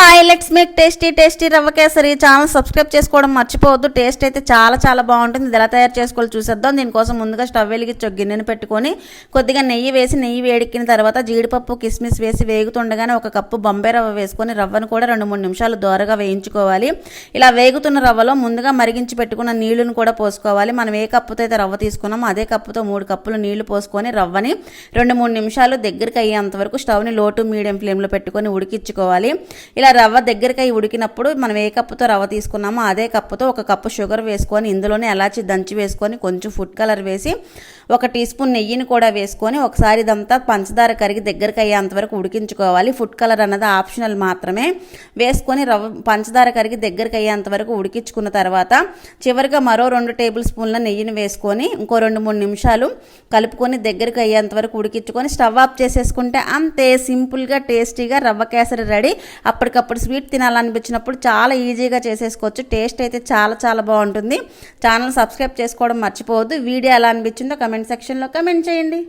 Hi let's make tasty tasty rava kesari channel subscribe చేసుకోవడం మర్చిపోవద్దు. Taste అయితే చాలా చాలా బాగుంటుంది. ఇది ఎలా తయారు చేసుకోవాలి చూసేద్దాం. దీనికోసం ముందుగా స్టవ్ వెలిగించి ఒక గిన్నెను పెట్టుకొని కొద్దిగా నెయ్యి వేసి నెయ్యి వేడెక్కిన తర్వాత జీడిపప్పు కిస్మిస్ వేసి వేగుతుండగానే ఒక కప్పు బొంబాయి రవ్వ వేసుకొని రవ్వను కూడా రెండు మూడు నిమిషాలు దోరగా వేయించుకోవాలి. ఇలా వేగుతున్న రవ్వలో ముందుగా మరిగించి పెట్టుకున్న నీళ్ళను కూడా పోసుకోవాలి. మనం ఏ కప్పుతో అయితే రవ్వ తీసుకున్నామో అదే కప్పుతో మూడు కప్పులు నీళ్ళు పోసుకొని రవ్వని రెండు మూడు నిమిషాలు దగ్గరికి అయ్యేంత వరకు స్టవ్ని లో టు మీడియం ఫ్లేమ్లో పెట్టుకొని ఉడికించుకోవాలి. ఇలా రవ్వ దగ్గరకై అయి ఉడికినప్పుడు మనం ఏ కప్పుతో రవ్వ తీసుకున్నామో అదే కప్పుతో ఒక కప్పు షుగర్ వేసుకొని ఇందులోనే ఎలాచి దంచి వేసుకొని కొంచెం ఫుడ్ కలర్ వేసి ఒక టీ స్పూన్ నెయ్యిని కూడా వేసుకొని ఒకసారి ఇదంతా పంచదార కరిగి దగ్గరకు అయ్యేంత వరకు ఉడికించుకోవాలి. ఫుడ్ కలర్ అన్నది ఆప్షనల్ మాత్రమే. వేసుకొని రవ్వ పంచదార కరిగి దగ్గరకు అయ్యేంత వరకు ఉడికించుకున్న తర్వాత చివరిగా మరో రెండు టేబుల్ స్పూన్ల నెయ్యిని వేసుకొని ఇంకో రెండు మూడు నిమిషాలు కలుపుకొని దగ్గరకు అయ్యేంత వరకు ఉడికించుకొని స్టవ్ ఆఫ్ చేసేసుకుంటే అంతే సింపుల్గా టేస్టీగా రవ్వ కేసరి రెడీ. అప్పటికప్పుడు అప్పటికప్పుడు స్వీట్ తినాలనిపించినప్పుడు చాలా ఈజీగా చేసేసుకోవచ్చు. టేస్ట్ అయితే చాలా చాలా బాగుంటుంది. ఛానల్ సబ్స్క్రైబ్ చేసుకోవడం మర్చిపోవద్దు. వీడియో ఎలా అనిపించిందో కమెంట్ సెక్షన్లో కమెంట్ చేయండి.